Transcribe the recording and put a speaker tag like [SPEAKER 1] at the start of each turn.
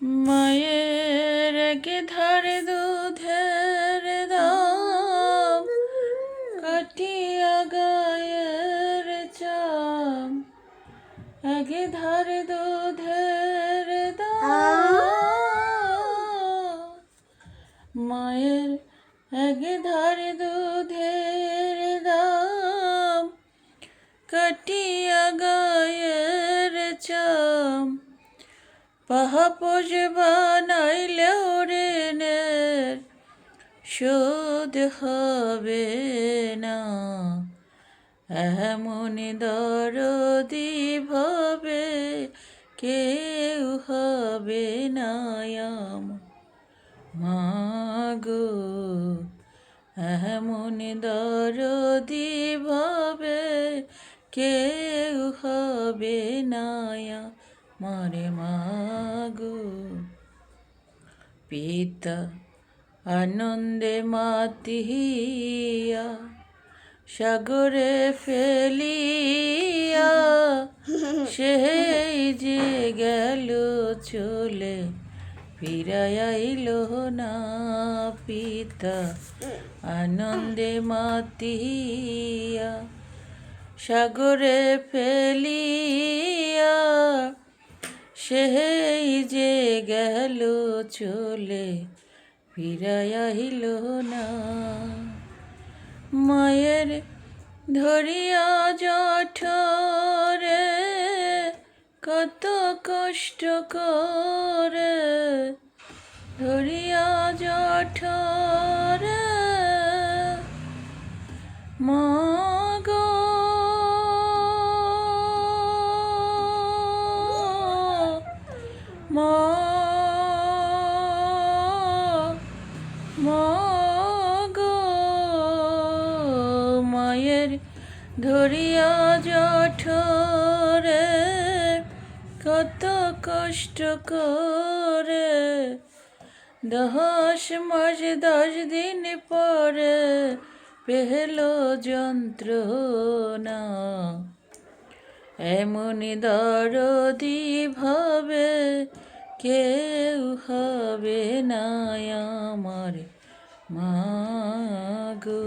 [SPEAKER 1] মায়ের একে ধারে দুধের দাম, কাটিয়া গায়ের চাম একে ধারে দুধের দাম। মায়ের একে ধারে দুধের দাম, কাটিয়া গায়ের চাম পাহাপোজ বানাইলে ঋণের শোধ হবে না। এমন দরদি ভাবে কেউ হবে না আমার মাগো, এমন দরদি ভাবে কেউ হবে না মারে মাগো। পিতা আনন্দে মাতিয়া, সাগরে ফেলিয়া, সেই যে গেল চলে ফিরাইল না পিতা আনন্দে মাতিয়া, সাগরে ফেলিয়া সেই যে গেল চলে ফিরাইল না। মায়ের ধরিয়া জঠরে কত কষ্ট করে ধরিয়া জঠরে ধরিয়া জঠরে কত কষ্ট করে। দশ মাস, দশ দিন পরে পেহল যন্ত্রণা। এমন দরদি ভাবে কেউ হবে না আমার মাগো।